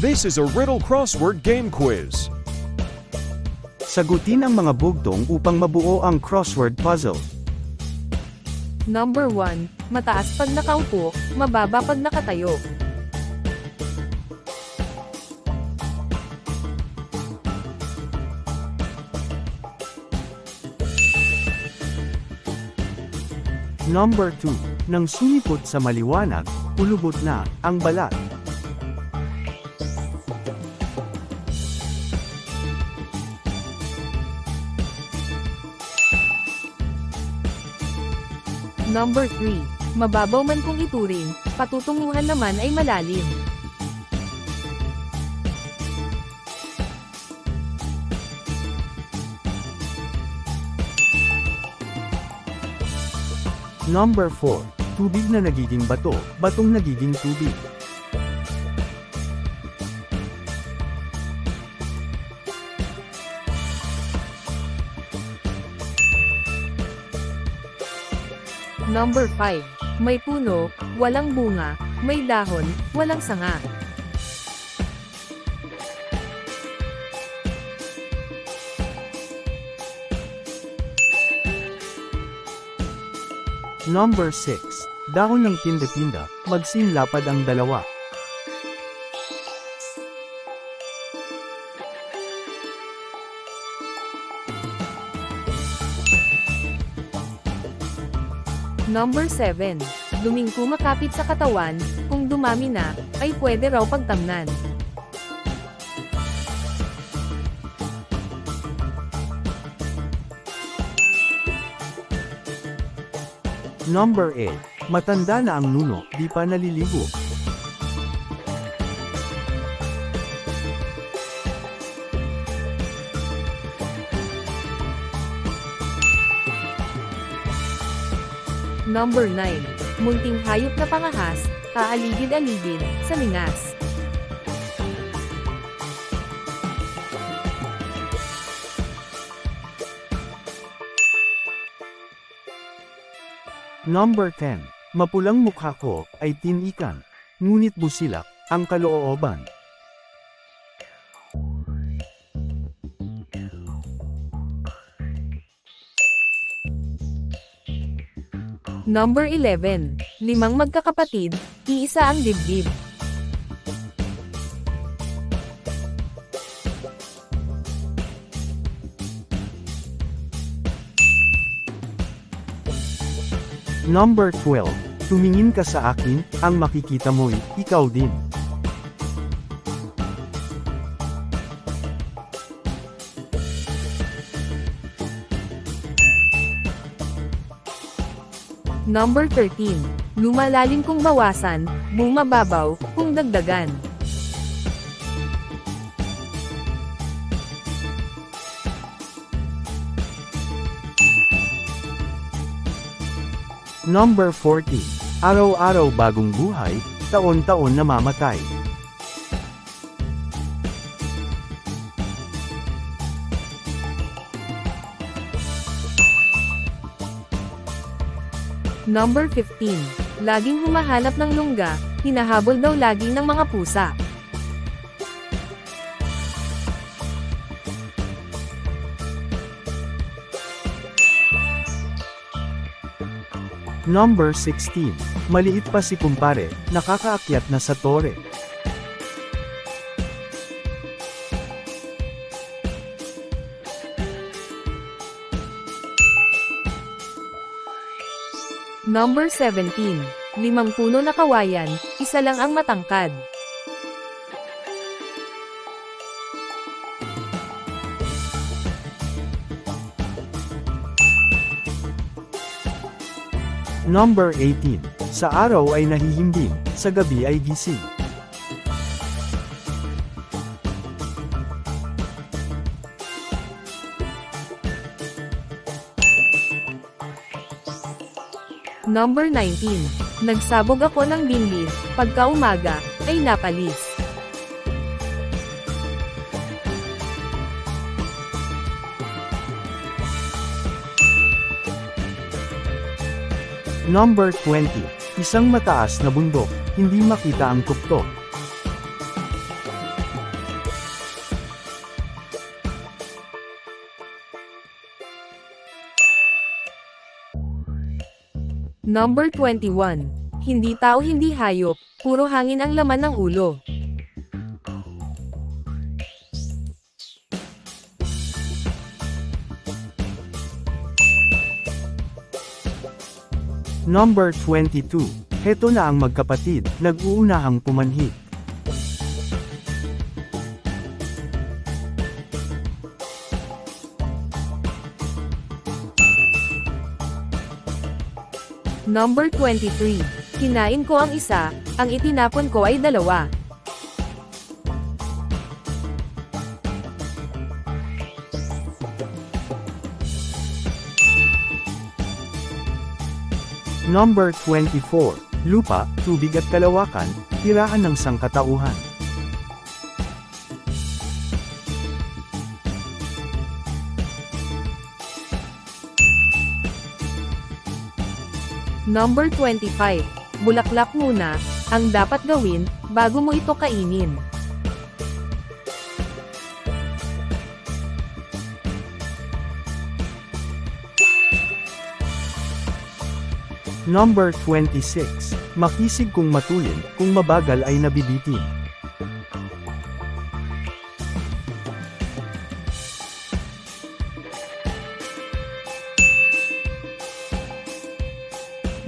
This is a riddle crossword game quiz. Sagutin ang mga bugtong upang mabuo ang crossword puzzle. Number 1, mataas pag nakaupo, mababa pag nakatayo. Number 2. Nang sumipot sa maliwanag, ulubot na ang balat. Number 3, mababaw man kung ituring, patutunguhan naman ay malalim. Number 4. Tubig na nagiging bato, batong nagiging tubig. Number 5, may puno, walang bunga, may dahon, walang sanga. Number 6. Dahon ng tinda-tinda, magsinlapad ang dalawa. Number 7, duming kumakapit sa katawan, kung dumami na, ay pwede raw pagtamnan. Number 8. Matanda na ang nuno, di pa naliligo. Number 9, munting hayop na pangahas, kaaligid-aligid, sa lingas. Number 10. Mapulang mukha ko ay tinikan, ngunit busilak ang kalooban. Number 11, limang magkakapatid, iisa ang dibdib. Number 12. Tumingin ka sa akin, ang makikita mo'y ikaw din. Number 13, lumalalim kung bawasan, bumababaw kung dagdagan. Number 14. Araw-araw bagong buhay, taon-taon namamatay. Number 15, laging humahanap ng lungga, hinahabol daw lagi ng mga pusa. Number 16. Maliit pa si kumpare, nakakaakyat na sa tore. Number 17, limang puno na kawayan, isa lang ang matangkad. Number 18. Sa araw ay nahihimbing, sa gabi ay gising. Number 19, nagsabog ako ng binbin, pagka umaga, ay napalis. Number 20. Isang mataas na bundok, hindi makita ang tuktok. Number 21. Hindi tao hindi hayop, puro hangin ang laman ng ulo. Number 22. Heto na ang magkapatid, nag-uunahang pumanhik. Number 23. Kinain ko ang isa, ang itinapon ko ay dalawa. Number 24. Lupa, tubig at kalawakan, tirahan ng sangkatauhan. Number 25. Bulaklak muna, ang dapat gawin, bago mo ito kainin. Number 26. Makisig kung matulin, kung mabagal ay nabibitin.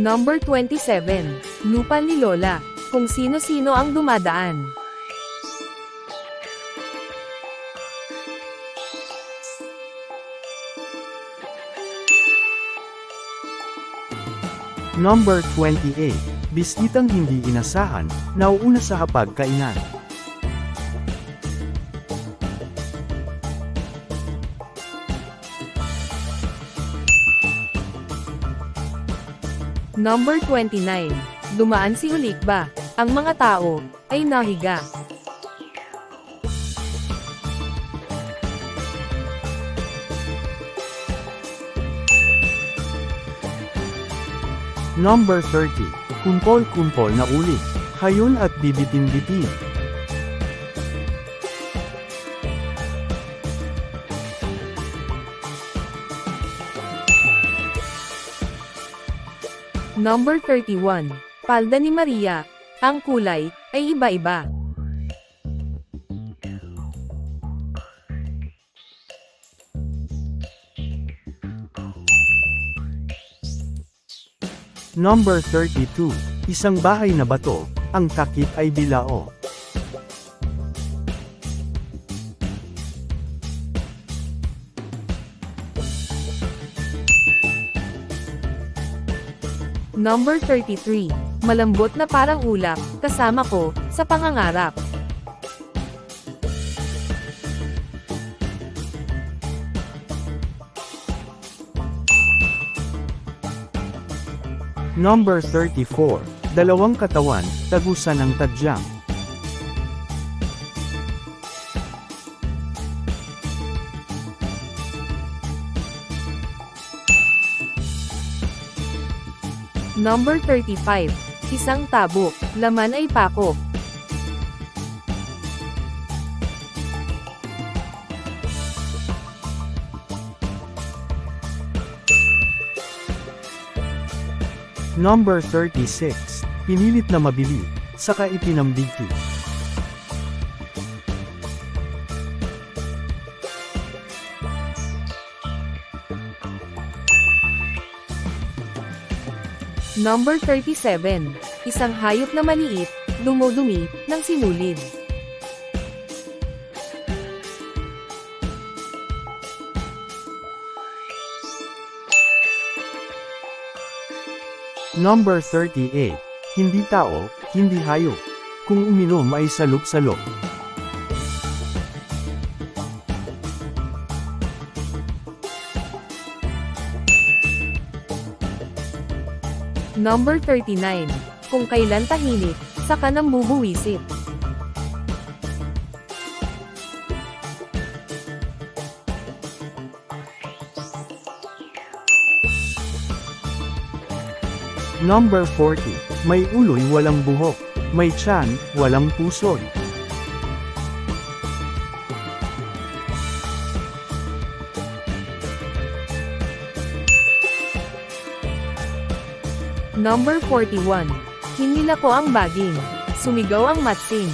Number 27. Lupa ni Lola, kung sino-sino ang dumadaan. Number 28. Bisitang hindi inasahan, nauuna sa hapagkainan. Number 29. Dumaan si Ulikba. Ang mga tao ay nahiga. Number 30. Kumpol-kumpol na uli. Hayon at bibitin-bitin. Number 31. Palda ni Maria. Ang kulay ay iba-iba. Number 32. Isang bahay na bato, ang takip ay bilao. Number 33. Malambot na parang ulap, kasama ko, sa pangangarap. Number 34. Dalawang katawan, tagusan ng tadyang. Number 35. Isang tabo, laman ay pako. Number 36. Pinilit na mabili, saka ipinambiti. Number 37. Isang hayop na maliit, dumudumi, ng sinulid. Number 38. Hindi tao, hindi hayop. Kung uminom ay salok-salok. Number 39. Kung kailan tahimik, saka nang bubuwisit. Number 40. May uloy walang buhok. May tiyan, walang pusod. Number 41. Hinila ko ang baging. Sumigaw ang matsing.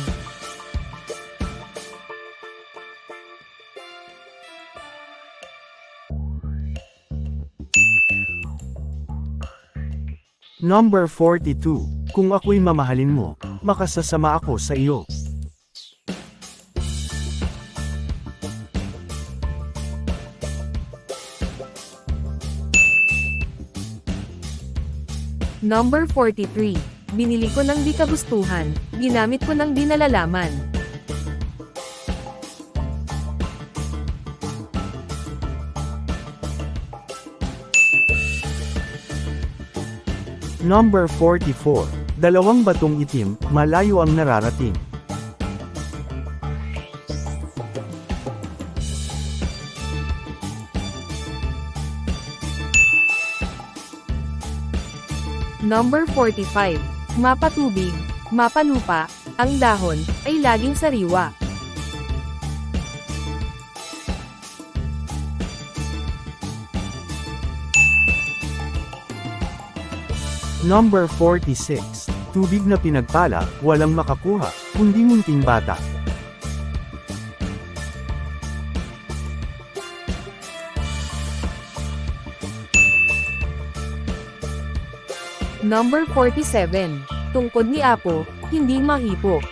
Number 42. Kung ako'y mamahalin mo, makasasama ako sa iyo. Number 43. Binili ko ng di kagustuhan, ginamit ko ng di nalalaman. Number 44. Dalawang batong itim, malayo ang nararating. Number 45. Mapatubig, mapalupa, ang dahon, ay laging sariwa. Number 46. Tubig na pinagpala, walang makakuha, kundi munting bata. Number 47. Tungkod ni Apo, hindi mahipo.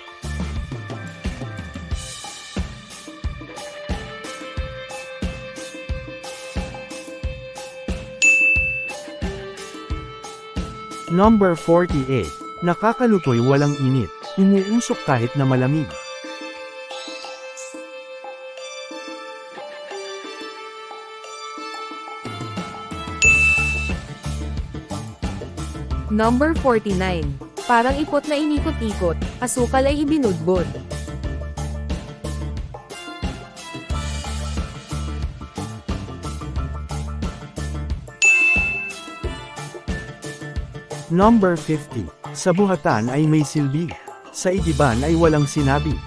Number 48. Nakakalutoy walang init, umuusok kahit na malamig. Number 49. Parang ipot na inikot-ikot, asukal ay ibinudbod. Number 50. Sa buhatan ay may silbi. Sa idiban ay walang sinabi.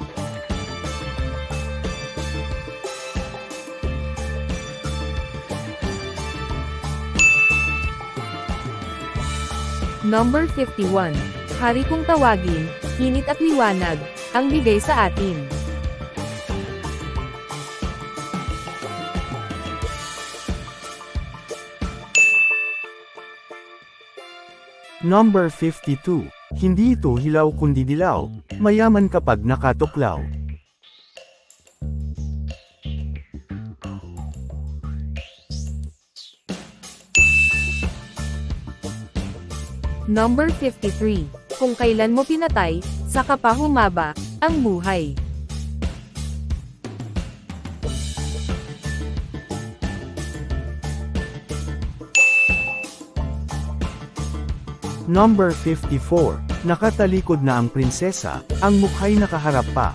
Number 51. Hari kong tawagin, init at liwanag, ang bigay sa atin. Number 52. Hindi ito hilaw kundi dilaw, mayaman kapag nakatuklaw. Number 53. Kung kailan mo pinatay, saka pa humaba, ang buhay. Number 54. Nakatalikod na ang prinsesa, ang mukha'y nakaharap pa.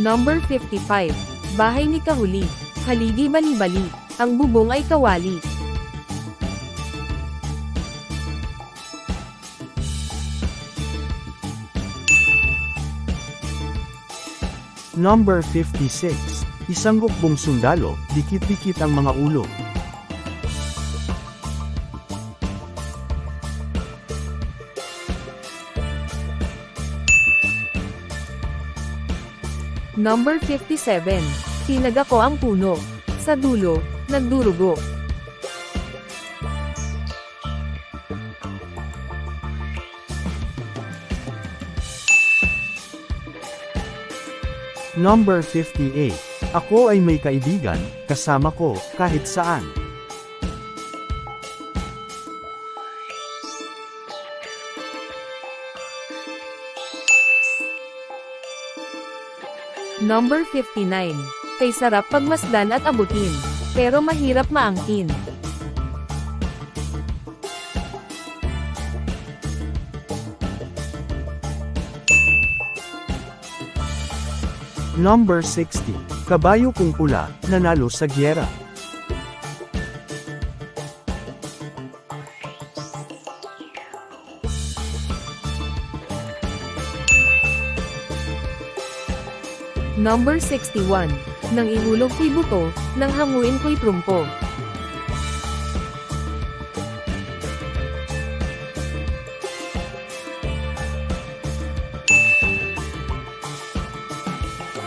Number 55. Bahay ni Kahuli. Haligi bali-bali. Ang bubong ay kawali. Number 56. Isang hukbong sundalo, dikit-dikit ang mga ulo. Number 57. Tinaga ko ang puno. Sa dulo, nagdurugo. Number 58. Ako ay may kaibigan, kasama ko, kahit saan. Number 59. Kay sarap pagmasdan at abutin. Pero mahirap maangkin. Number 60. Kabayo kong pula, nanalo sa gyera. Number 61. Nang ihulog ko'y buto, nang hanguin ko'y trumpo.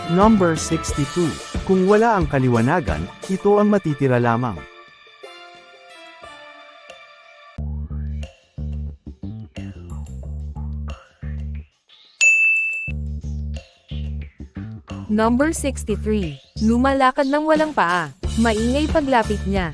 Number 62. Kung wala ang kaliwanagan, ito ang matitira lamang. Number 63. Lumalakad ng walang paa. Maingay paglapit niya.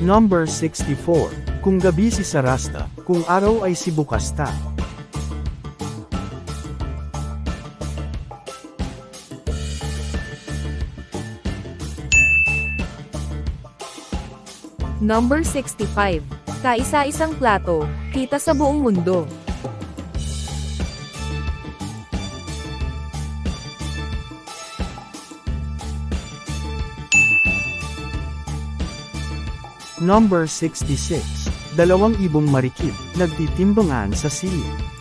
Number 64. Kung gabi si Sarasta, kung araw ay si Bukasta. Number 65. Kaisa-isang plato, kita sa buong mundo. Number 66. Dalawang ibong marikit, nagtitimbangan sa silid.